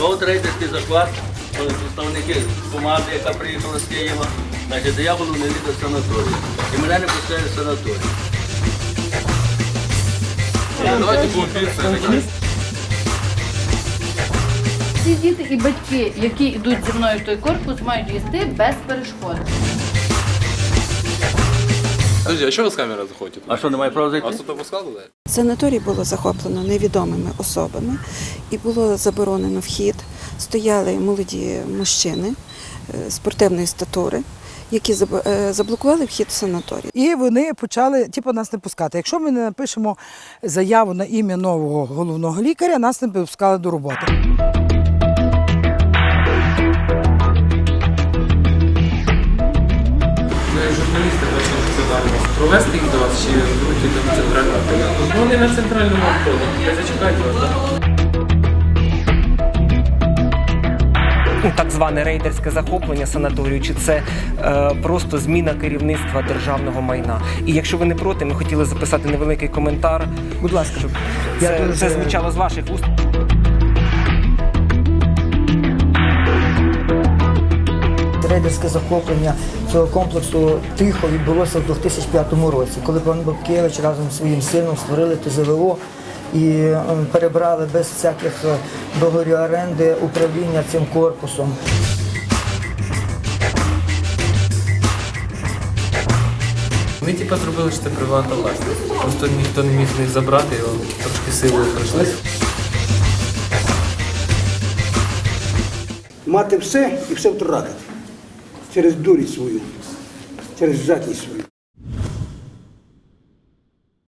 от трейдерський заклад, представники команди, яка приїхала з Києва, значить, дияволу не ліде в санаторій. І мене не пускає в санаторій. Давайте будемо. Всі діти і батьки, які йдуть зі мною в той корпус, мають їсти без перешкод. Подожди, а що ви з камери заходите? А що, немає права зайти? Вас тут опускали? Санаторій було захоплено невідомими особами і було заборонено вхід. Стояли молоді мужчини е, спортивної статури, які е, заблокували вхід в санаторій. І вони почали типу, нас не пускати. Якщо ми не напишемо заяву на ім'я нового головного лікаря, нас не пускали до роботи. Це журналісти сказали провести їх до вас чи вручити на центральну автомату. Ну, вони на центральному вході. Я зачекайте вас. так? ну, так зване рейдерське захоплення санаторію, чи це е, просто зміна керівництва державного майна. І якщо ви не проти, ми хотіли записати невеликий коментар. Будь ласка, щоб це, це звучало з ваших уст. Рейдерське захоплення цього комплексу тихо відбулося в 2005 році, коли пан Бабкевич разом зі своїм сином створили ТЗВО і е, перебрали без всяких е, договорів оренди управління цим корпусом. Ми типа зробили, що це приватна власність. Просто ніхто не міг з них забрати, його трошки силою пройшли. мати все і все втратити через дурість свою, через жадність свою.